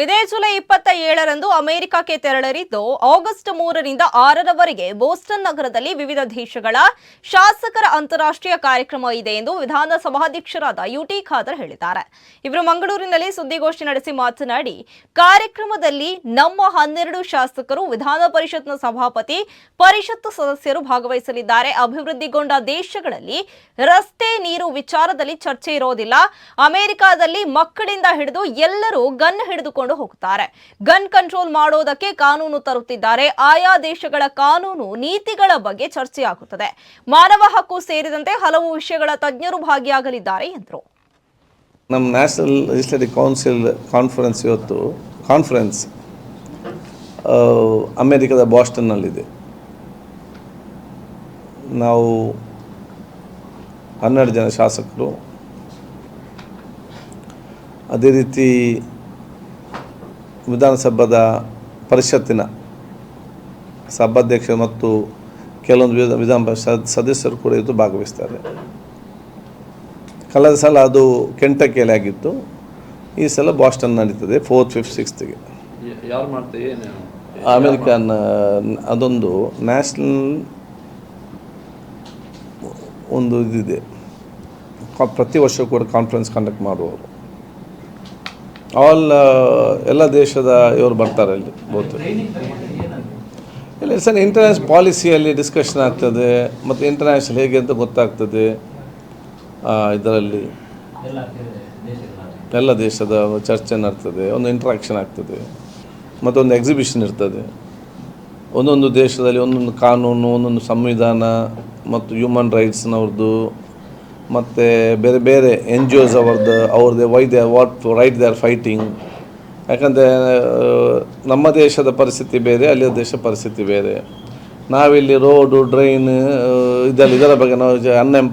ಇದೇ ಜುಲೈ ಇಪ್ಪತ್ತ ಏಳರಂದು ಅಮೆರಿಕಕ್ಕೆ ತೆರಳಲಿದ್ದು, ಆಗಸ್ಟ್ ಮೂರರಿಂದ ಆರರವರೆಗೆ ಬೋಸ್ಟನ್ ನಗರದಲ್ಲಿ ವಿವಿಧ ದೇಶಗಳ ಶಾಸಕರ ಅಂತಾರಾಷ್ಟ್ರೀಯ ಕಾರ್ಯಕ್ರಮ ಇದೆ ಎಂದು ವಿಧಾನಸಭಾಧ್ಯಕ್ಷರಾದ ಯುಟಿ ಖಾದರ್ ಹೇಳಿದ್ದಾರೆ. ಇವರು ಮಂಗಳೂರಿನಲ್ಲಿ ಸುದ್ದಿಗೋಷ್ಠಿ ನಡೆಸಿ ಮಾತನಾಡಿ, ಕಾರ್ಯಕ್ರಮದಲ್ಲಿ ನಮ್ಮ ಹನ್ನೆರಡು ಶಾಸಕರು, ವಿಧಾನ ಪರಿಷತ್ನ ಸಭಾಪತಿ, ಪರಿಷತ್ತು ಸದಸ್ಯರು ಭಾಗವಹಿಸಲಿದ್ದಾರೆ. ಅಭಿವೃದ್ಧಿಗೊಂಡ ದೇಶಗಳಲ್ಲಿ ರಸ್ತೆ ನೀರು ವಿಚಾರದಲ್ಲಿ ಚರ್ಚೆ ಇರೋದಿಲ್ಲ. ಅಮೆರಿಕದಲ್ಲಿ ಮಕ್ಕಳಿಂದ ಹಿಡಿದು ಎಲ್ಲರೂ ಗನ್ ಹಿಡಿದುಕೊಂಡು ಹೋಗುತ್ತಾರೆ. ಗನ್ ಕಂಟ್ರೋಲ್ ಮಾಡೋದಕ್ಕೆ ಕಾನೂನು ತರುತ್ತಿದ್ದಾರೆ. ಆಯಾ ದೇಶಗಳ ಕಾನೂನು ನೀತಿಗಳ ಬಗ್ಗೆ ಚರ್ಚೆಯಾಗುತ್ತದೆ. ಮಾನವ ಹಕ್ಕು ಸೇರಿದಂತೆ ಹಲವು ವಿಷಯಗಳ ತಜ್ಞರು ಭಾಗಿಯಾಗಲಿದ್ದಾರೆ ಎಂದರು. ನಮ್ಮ ನ್ಯಾಷನಲ್ ಲೆಜಿಸ್ಲೇಟಿವ್ ಕೌನ್ಸಿಲ್ ಕಾನ್ಫರೆನ್ಸ್ ಇವತ್ತು, ಕಾನ್ಫರೆನ್ಸ್ ಅಮೇರಿಕದ ಬಾಸ್ಟನ್ನಲ್ಲಿದೆ. ನಾವು ಹನ್ನೆರಡು ಜನ ಶಾಸಕರು. ಅದೇ ರೀತಿ ವಿಧಾನಸಭಾದ ಪರಿಷತ್ತಿನ ಸಭಾಧ್ಯಕ್ಷರು ಮತ್ತು ಕೆಲವೊಂದು ವಿಧ ವಿಧಾನ ಪರಿಷತ್ ಸದಸ್ಯರು ಕೂಡ ಇದು ಭಾಗವಹಿಸ್ತಾರೆ. ಕಳೆದ ಸಲ ಅದು ಕೆಂಟಕಿಯಲ್ಲಿ ಆಗಿತ್ತು ಈ ಸಲ ಬಾಸ್ಟನ್ ನಡೀತದೆ ಫೋರ್ತ್ ಫಿಫ್ತ್ ಸಿಕ್ಸ್ತ್ಗೆ. ಯಾರು ಮಾಡ್ತೀವಿ ಏನು? ಅಮೇರಿಕನ್ ಅದೊಂದು ನ್ಯಾಷನಲ್ ಒಂದು ಇದಿದೆ. ಪ್ರತಿ ವರ್ಷ ಕೂಡ ಕಾನ್ಫರೆನ್ಸ್ ಕಂಡಕ್ಟ್ ಮಾಡುವವರು. ಆಲ್ ಎಲ್ಲ ದೇಶದ ಇವರು ಬರ್ತಾರೆ ಅಲ್ಲಿ ಬಹುತೇಕ. ಇಲ್ಲ ಸರ್ ಇಂಟರ್ನ್ಯಾಷನಲ್ ಪಾಲಿಸಿಯಲ್ಲಿ ಡಿಸ್ಕಷನ್ ಆಗ್ತದೆ, ಮತ್ತು ಇಂಟರ್ನ್ಯಾಷನಲ್ ಹೇಗೆ ಅಂತ ಗೊತ್ತಾಗ್ತದೆ ಇದರಲ್ಲಿ. ಎಲ್ಲ ದೇಶದ ಚರ್ಚೆ ನಡ್ತದೆ, ಒಂದು ಇಂಟ್ರಾಕ್ಷನ್ ಆಗ್ತದೆ ಮತ್ತೊಂದು ಎಕ್ಸಿಬಿಷನ್ ಇರ್ತದೆ. ಒಂದೊಂದು ದೇಶದಲ್ಲಿ ಒಂದೊಂದು ಕಾನೂನು, ಒಂದೊಂದು ಸಂವಿಧಾನ, ಮತ್ತು ಹ್ಯೂಮನ್ ರೈಟ್ಸ್ನವ್ರದ್ದು ಮತ್ತು ಬೇರೆ ಬೇರೆ ಎನ್ ಜಿ ಓಸ್ ಅವ್ರದ್ದು ಅವ್ರದ್ದೇ why they what right they are fighting ಯಾಕಂದರೆ ನಮ್ಮ ದೇಶದ ಪರಿಸ್ಥಿತಿ ಬೇರೆ, ಅಲ್ಲಿಯ ದೇಶ ಪರಿಸ್ಥಿತಿ ಬೇರೆ. ನಾವಿಲ್ಲಿ ರೋಡು ಡ್ರೈನ್ ಇದರಲ್ಲಿ ಇದರ ಬಗ್ಗೆ ನಾವು ಅನ್ಎಂಪ್ಲ